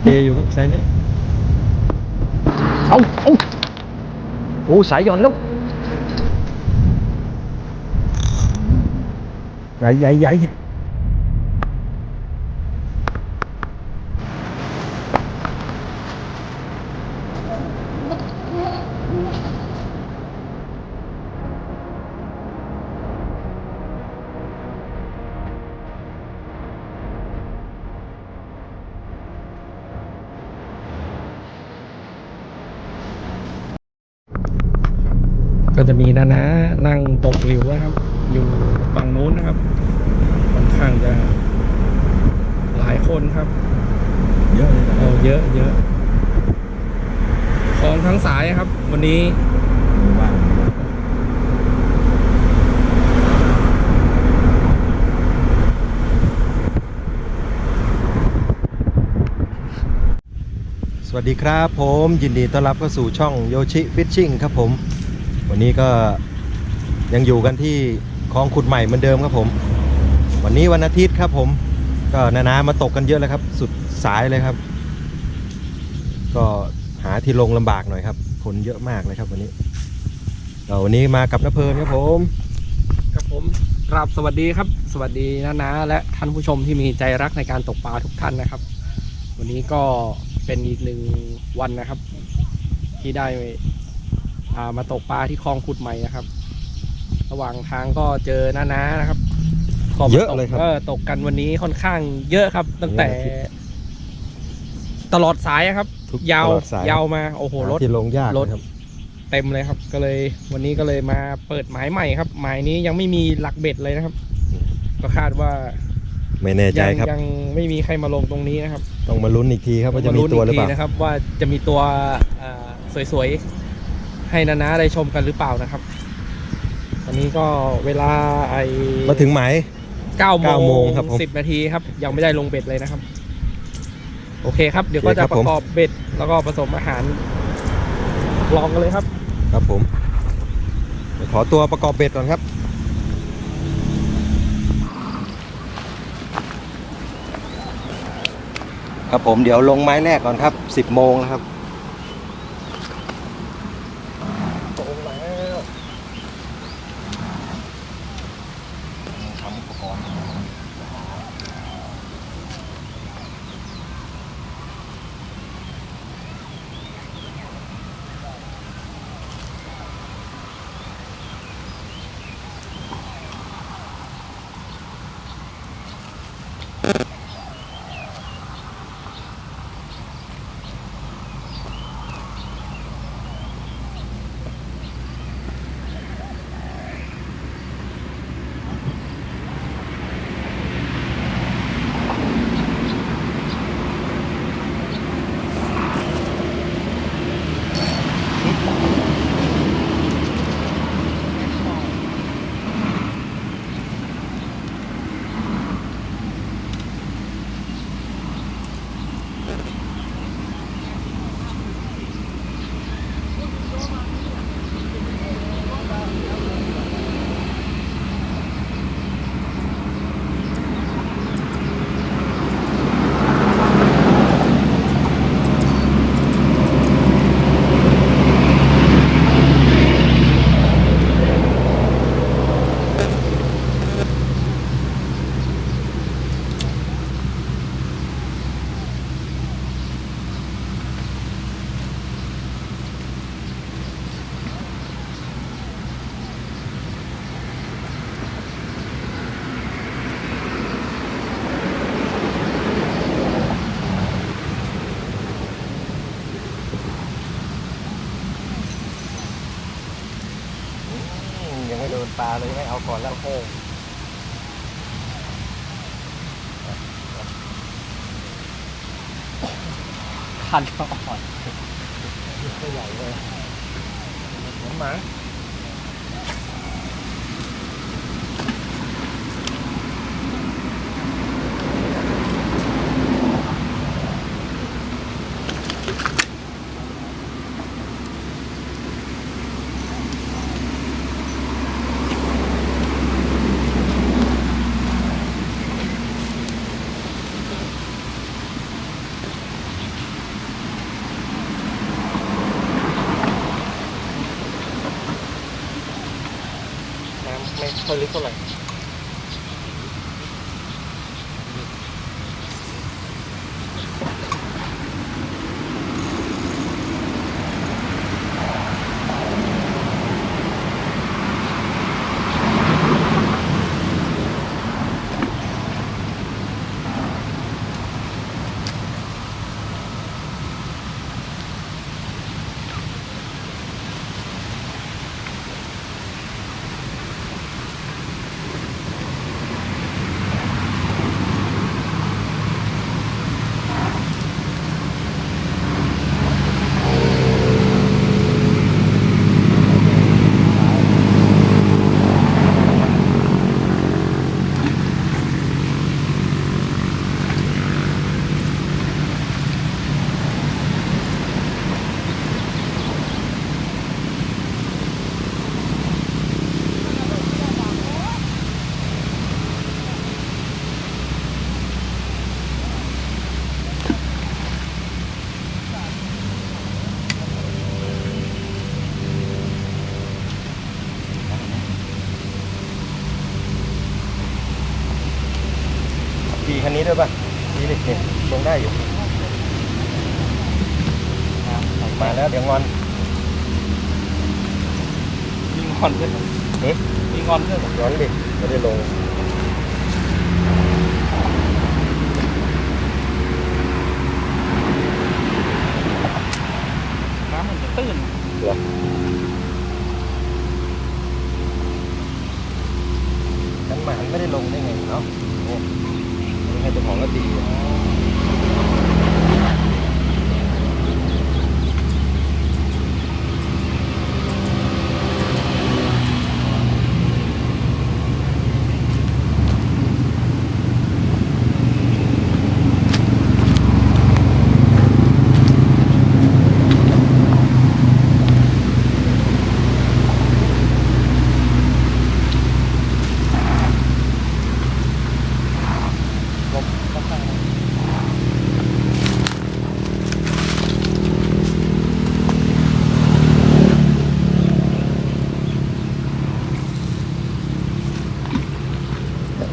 เทอยู่ครับสายนี้เอาเอาโอ้สายหย่อนแล้วใหญ่ใหญ่ใหญ่ก็ จะมีนะนะนั่งตกหลิวนะครับ อยู่ฝั่งนู้นนะครับค่อนข้างจะหลายคนครับ เยอะเลยนะเออเยอะเยอะของทั้งสายครับ วันนี้ว่างสวัสดีครับผมยินดีต้อนรับเข้าสู่ช่องโยชิฟิชชิ่งครับผม วันนี้ก็ยังอยู่กันที่คลองขุดใหม่เหมือนเดิมครับผม วันนี้วันอาทิตย์ครับผม ก็นานามาตกกันเยอะเลยครับ สุดสายเลยครับ ก็หาที่ลงลำบากหน่อยครับคนเยอะมากเลยครับวันนี้ก็วันนี้มากับน้าเพลินครับผมครับผมกราบสวัสดีครับ สวัสดีนะนะและท่านผู้ชมที่มีใจรักในการตกปลาทุกท่านนะครับ วันนี้ก็เป็นอีกหนึ่งวันนะครับ ที่ได้ มาตกปลาที่คลองขุดใหม่นะครับ ระหว่างทางก็เจอน้านานะครับก็มาเยอะตกเลยครับออตกกันวันนี้ค่อนข้างเยอะครับ ตั้งแต่วันอาทิตย์ตลอดสายอะครับ ทุกยาวตลอดสายยาวมาโอ้โหรถหาที่ลงยากรถเลยครับ เต็มเลยครับ ก็เลย วันนี้ก็เลยมาเปิดหมายใหม่ครับ หมายนี้ยังไม่มีหลักเบ็ดเลยนะครับ ก็คาดว่าไม่แน่ใจยังครับ ยังไม่มีใครมาลงตรงนี้นะครับต้องมาลุ้นอีกทีครับว่าจะมีลุ้นตัวกหรือเปล่าทีนะครับ ว่าจะมีตัวอ่าสวยๆ ให้นานาได้ชมกันหรือเปล่านะครับ ตอนนี้ก็เวลาไอมาถึงหมายเก้าโมเก้าโมงงครับผม สิบนาทีครับ ยังไม่ได้ลงเบ็ดเลยนะครับ โอเคครับ เดี๋ยวก็โอเคคจะรับปผมระกอบเบ็ด แล้วก็ผสมอาหารลองกันเลยครับ ครับผมเดี๋ยวขอตัวประกอบเบ็ดก่อนครับ ครับผมเดี๋ยวลงไม้แรกก่อนครับ 10โมงแล้วครับ คันก็อ่อนตัวใหญ่เลยเหมือนหมา อ ค่อยลึกเท่าไหร่ ขี่คันนี้ด้วยป่ะขี่นี่นี่ลงได้อยู่ มาแล้วเดี๋ยวงอน มีงอนเพื่อน เอ๊ะ มี งอนเพื่อนย้อนดิไม่ได้ลงน้ำมันจะตื้นเหรอฉันหมานไม่ได้ลงได้ไงเอ้าโอ้ยังไงเจ้าของก็ตี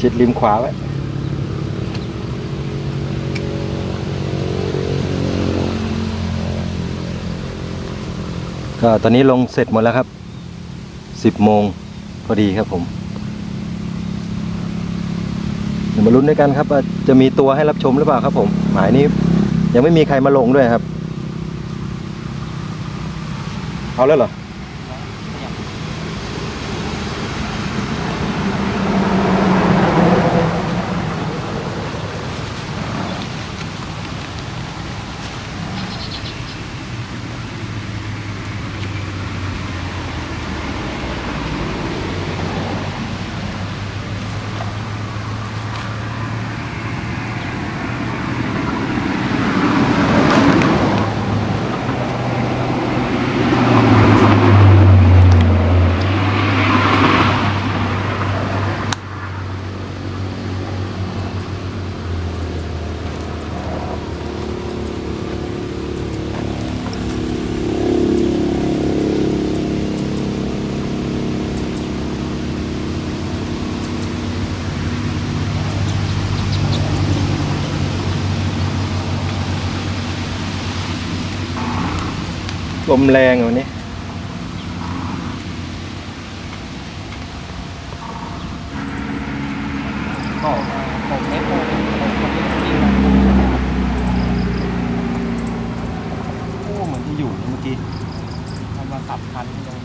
ชิดริมขวาไว้ก็ตอนนี้ลงเสร็จหมดแล้วครับสิบโมงพอดีครับผม เดี๋ยวมาลุ้นด้วยกันครับว่าจะมีตัวให้รับชมหรือเปล่าครับผม หมายนี้ยังไม่มีใครมาลงด้วยครับ เอาแล้วเหรอ ลมแรงอะวันนี้ก็ตรโมผมคนนี้จริงโอ้เหมือนจะอยู่เมื่อกี้มันมาสับคันเลย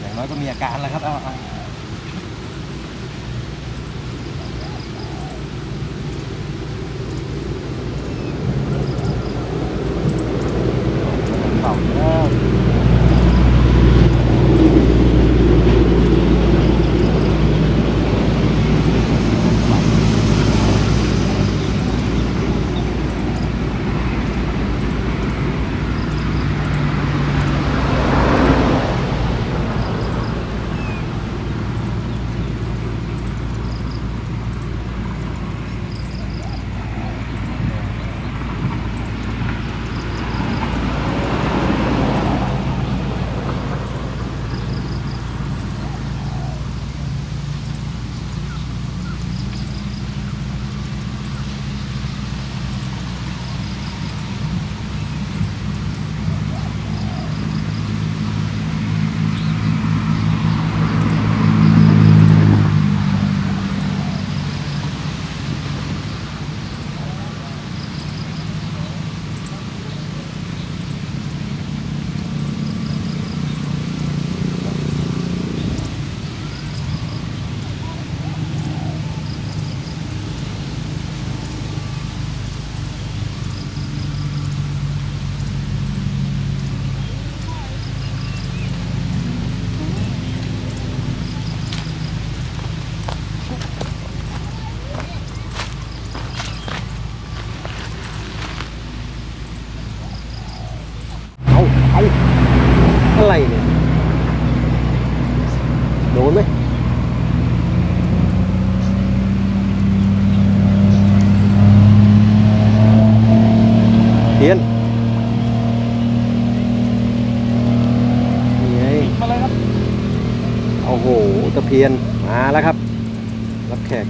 อย่างน้อยก็มีอาการแล้วครับเอา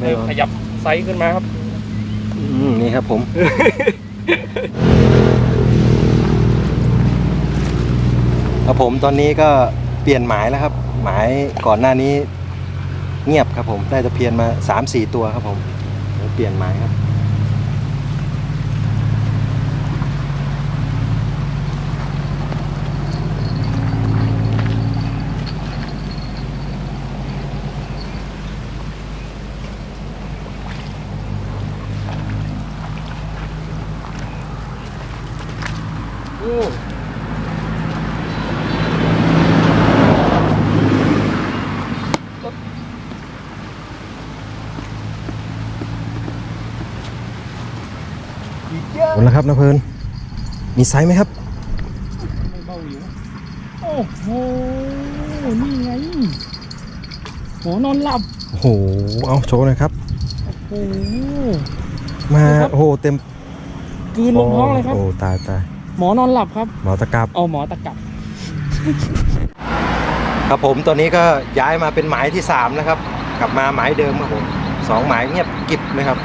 เริ่มนอนขยับไซส์ขึ้นมาครับ อืมนี่ครับผม ครับผมตอนนี้ก็เปลี่ยนหมายแล้วครับ หมายก่อนหน้านี้ เงียบครับผม ได้ตะเพียนมาสามสี่ตัวครับผมเดี๋ยวเปลี่ยนหมายครับ หมดแล้วครับนะเพลินมีไซส์ไหมครับไม่เบาหวิวโอ้โห นี่ไงหมอนอนหลับ โอ้โห เอาโชว์หน่อยครับ โอ้โห มาครับ โอ้โหเต็มกลืนลงท้องเลยครับ โอ้ตายตายหมอนอนหลับครับ หมอตะกรับ เอาหมอตะกับ ครับผมตอนนี้ก็ย้ายมาเป็นหมายที่สามนะครับ กลับมาหมายเดิมครับผมสองหมายเงียบกริบนะครับ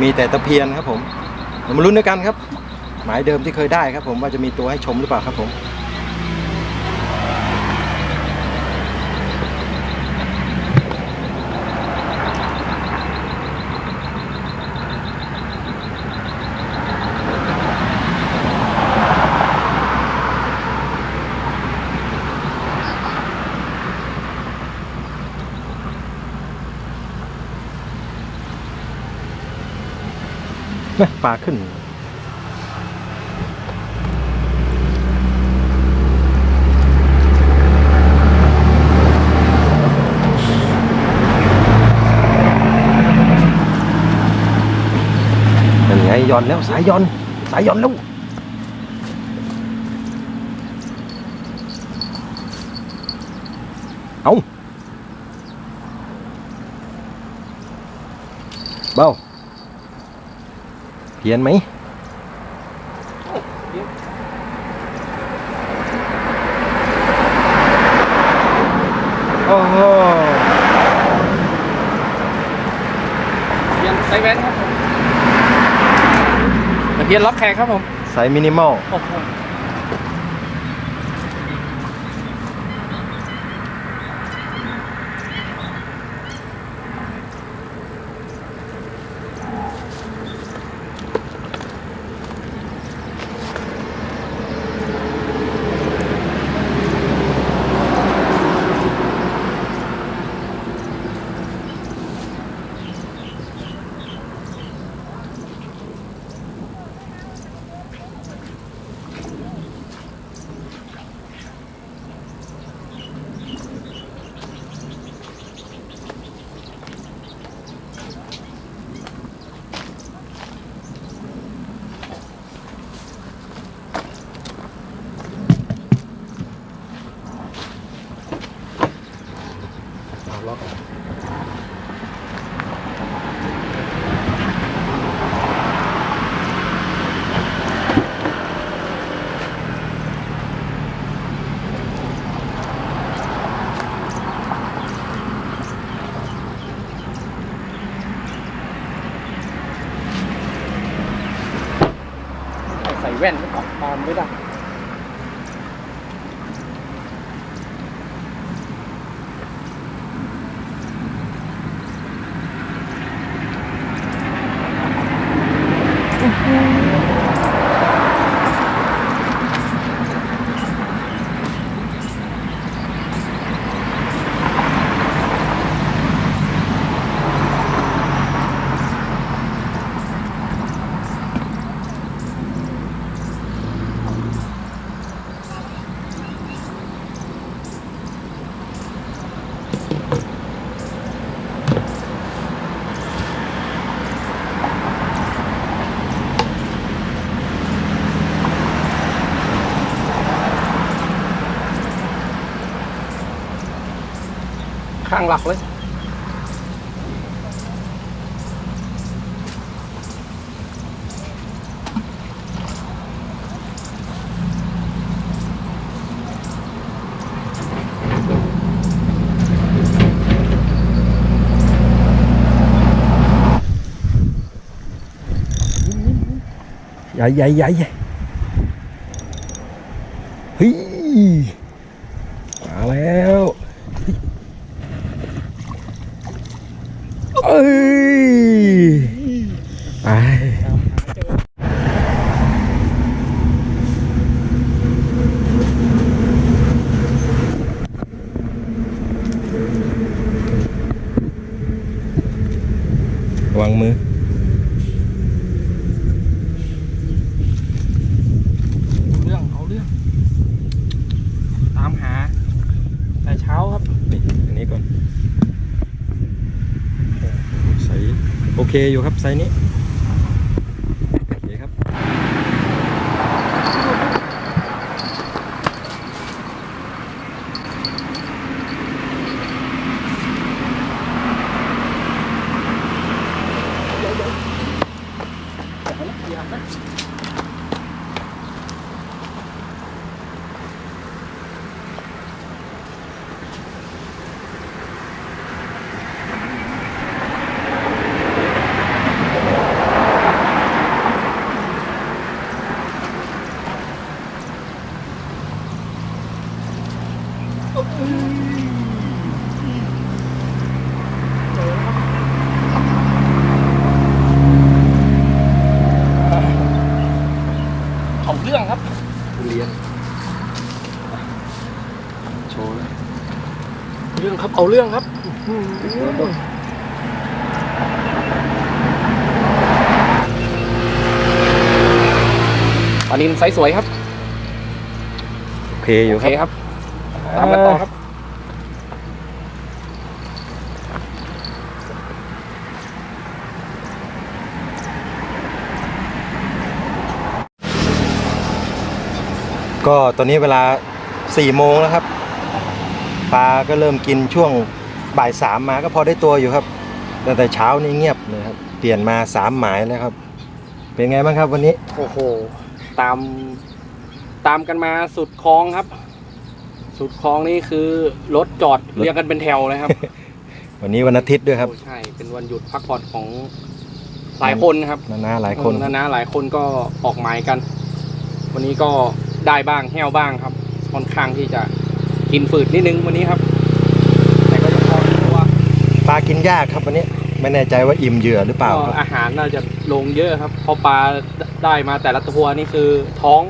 มีแต่ตะเพียนครับผมเรา มาลุ้นด้วยกันครับ หมายเดิมที่เคยได้ครับผมว่าจะมีตัวให้ชมหรือเปล่าครับผม นี่ปลาขึ้น เป็นไงย้อนแล้ว สายย้อน สายย้อนแล้ว เอาเบ้า เพี้ยนไหมโอ้โหเพียนไซส์แว้นครับผมตะเพียนล็อกแขกครับผมไซส์มินิมอลโอ้โห ข้างหลักเลย ใหญ่ใหญ่ใหญ่ใหญ่เฮ้ยมาแล้วเอ้ยไป ระวังมือ เรื่องเอาเรื่อง ตามหา แต่เช้าครับ นี่อันนี้ก่อนไซส์โอเคอยู่ครับไซส์นี้ โอเคครับ เอาเรื่องครับ เรียน โชว์เลย เอาเรื่องครับปลานินไซส์สวยครับโอเคอยู่โอคเครับครับตามกันต่อครับก็ตอนนี้เวลา4โมงแล้วครับ ปลาก็เริ่มกินช่วงบ่ายสามมาก็พอได้ตัวอยู่ครับแต่แต่เช้านี้เงียบเลยครับเปลี่ยนมาสามหมายแล้วครับ เป็นไงบ้างครับวันนี้ โอ้โห ตามตามกันมาสุดคลองครับ สุดคลองนี่คือรถจอดเรียงกันเป็นแถวเลยครับ วันนี้วันอาทิตย์ด้วยครับ โอ้ใช่ เป็นวันหยุดพักผ่อนของหลายคนครับนานาหลายคนนะนะหลายคนก็ออกหมายกัน วันนี้ก็ได้บ้างแห้วบ้างครับ ค่อนข้างที่จะ กินฝืดนิดนึงวันนี้ครับ แต่ก็จะพอตัวปลากินยากครับวันนี้ ไม่แน่ใจว่าอิ่มเหยื่อหรือเปล่าก็ครับ อาหารน่าจะลงเยอะครับเพราะปลาได้มาแต่ละตัวนี่คือท้อง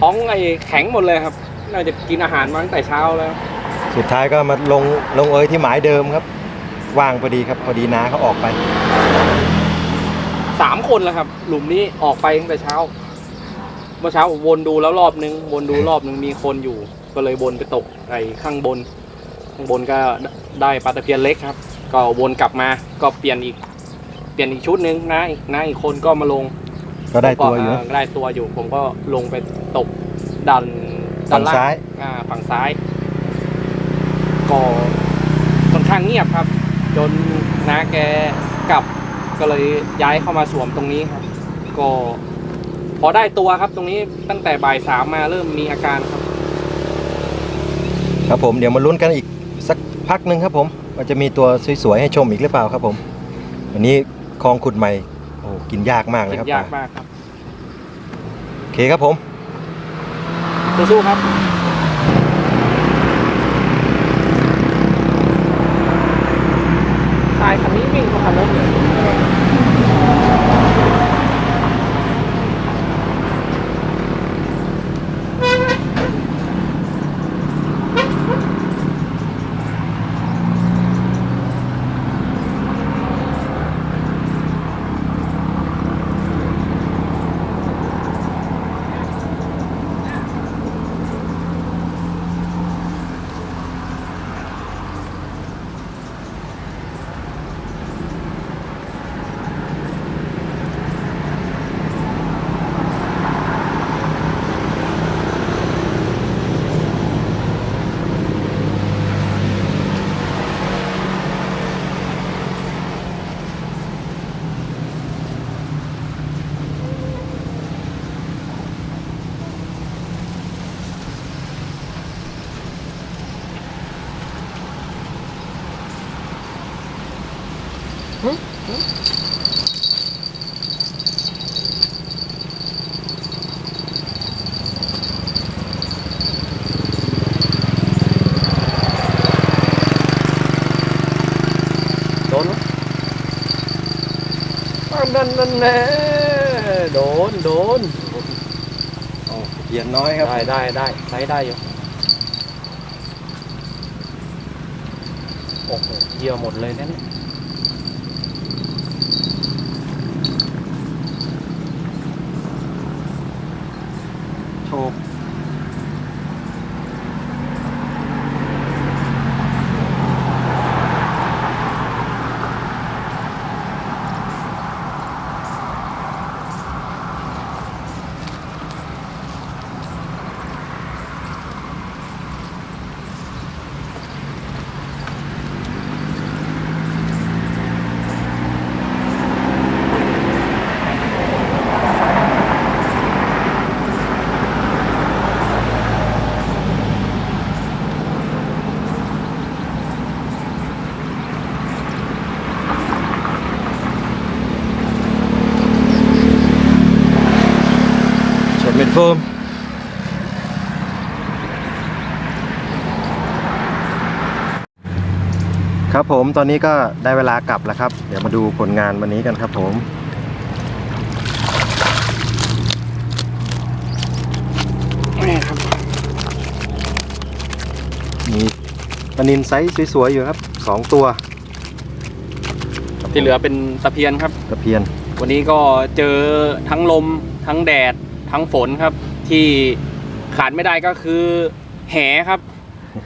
ท้องไอ้แข็งหมดเลยครับ น่าจะกินอาหารมาตั้งแต่เช้าแล้ว สุดท้ายก็มาลงลงเอยที่หมายเดิมครับว่างพอดีครับพอดีนาเขาออกไปสามคนแล้วครับ หลุมนี้ออกไปตั้งแต่เช้า เมื่อเช้าวนดูแล้วรอบนึง วนดูรอบนึงมีคนอยู่ ก็เลยวนไปตกไอ้ข้างบน ข้างบนก็ได้ปลาตะเพียนเล็กครับ ก็วนกลับมาก็เปลี่ยนอีก เปลี่ยนอีกชุดหนึ่งนะอีกนะอีกคนก็มาลงก็ได้ตัวอยู่ผมก็ได้ตัวอยู่ ผมก็ลงไปตกดันด้ฝั่งล่ซ้าย อ่าฝั่งซ้าย ก็ค่อนข้างเงียบครับ จนน้าแกกลับก็เลยย้ายเข้ามาสวมตรงนี้ครับ ก็พอได้ตัวครับตรงนี้ตั้งแต่บ่ายสามมาเริ่มมีอาการครับ ครับผมเดี๋ยวมาลุ้นกันอีกสักพักหนึ่งครับผมว่าจะมีตัวสวยๆให้ชมอีกหรือเปล่าครับผมวันนี้คลองขุดใหม่โอ้กินยากมากเลยครับยากปลมากครับโอเคครับผมสู้ๆครับ นั่นนั่นแน่โดนโดนโอ้เพียนน้อยครับ ได้ได้ได้ใช้ได้อยู่โอ้โหเยี่ยหมดเลยนั่น ครับผมตอนนี้ก็ได้เวลากลับแล้วครับ เดี๋ยวมาดูผลงานวันนี้กันครับผมนี่ครับมีปลานินไซส์สวยๆอยู่ครับสองตัวที่เหลือเป็นตะเพียนครับ ตะเพียน วันนี้ก็เจอทั้งลม ทั้งแดด ทั้งฝนครับ ที่ขาดไม่ได้ก็คือแหครับ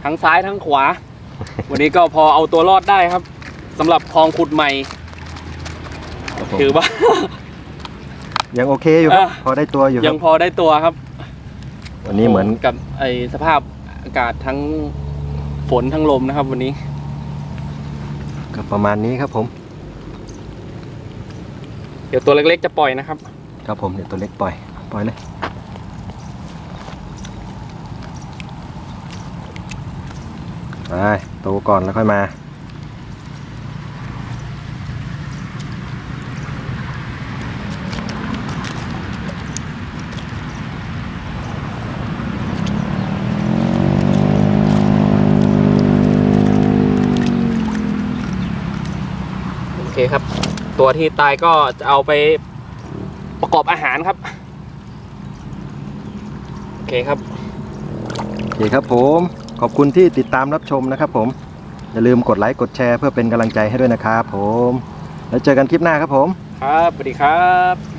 ทั้งซ้ายทั้งขวา วันนี้ก็พอเอาตัวรอดได้ครับสำหรับคลองขุดใหม่ ครับผมถือว่า ยังโอเคอยู่ครับเออพอได้ตัวอยู่คยัรังบ พอได้ตัวครับวันนี้เหมือนกับไอสภาพอากาศทั้งฝนทั้งลมนะครับ วันนี้ก็ประมาณนี้ครับผม เดี๋ยวตัวเล็กๆจะปล่อยนะครับ ครับผมเดี๋ยวตัวเล็กปล่อย ปล่อยเลย ไปโตก่อนแล้วค่อยมา โอเคครับ ตัวที่ตายก็จะเอาไปประกอบอาหารครับ โอเคครับ โอเคครับผม ขอบคุณที่ติดตามรับชมนะครับผม อย่าลืมกดไลค์กดแชร์เพื่อเป็นกำลังใจให้ด้วยนะครับผม แล้วเจอกันคลิปหน้าครับผม ครับสวัสดีครับ